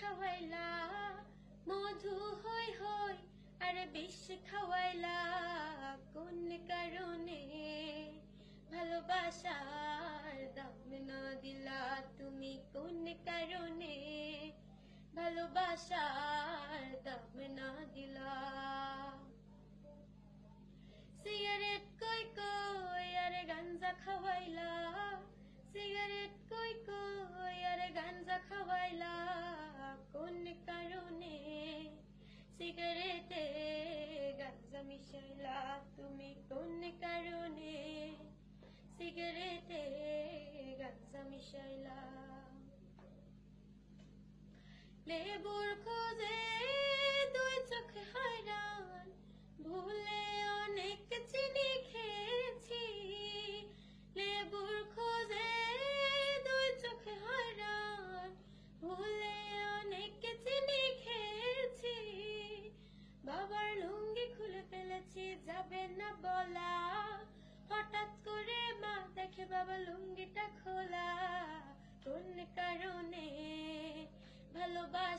খাওয়াইলা, মধু হই হই আরে বিষ খাওয়াইলা। কোন কারণে ভালোবাসার দাম না দিলা? তুমি কোন কারণে ভালোবাসার লেবুর খোঁজে দুই চোখ হারান ভুলে অনেক চিনি খেয়েছি। লেবুর খোঁজে দুই চোখ হারান ভুলে অনেক চিনি খেয়েছি। বাবার লুঙ্গি খুলে ফেলেছি, যাবে না বলা। হঠাৎ করে মা দেখে বাবা লুঙ্গিটা খোলা। কোন কারণে?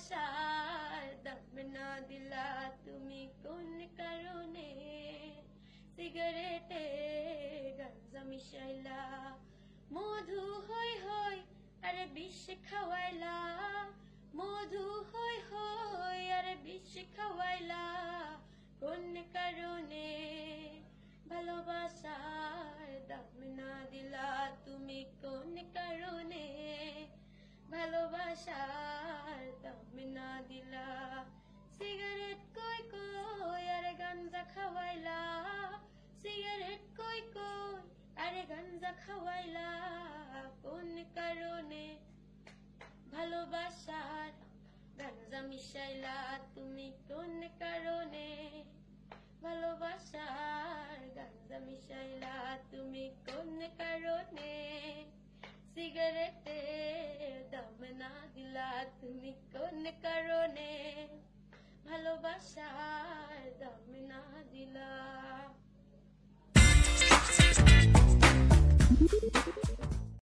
ভালোবাসার দাম না দিলা তুমি কোন কারণে? সিগারেটে গাঞ্জা মিশাইলা, মধু হই হই আরে বিষ খাওয়াইলা, মধু হই হই আরে বিষ খাওয়াইলা, কোন কারণে? ভালোবাসার দাম না দিলা তুমি কোন কারণে? ভালোবাসার খাওয়াইলা কোন কারণে? ভালোবাসার গাঞ্জা মিশাইলা তুমি কোন কারণে? ভালোবাসার গাঞ্জা মিশাইলা তুমি কোন কারণে? সিগারেটে দাম না দিলা তুমি কোন কারণে?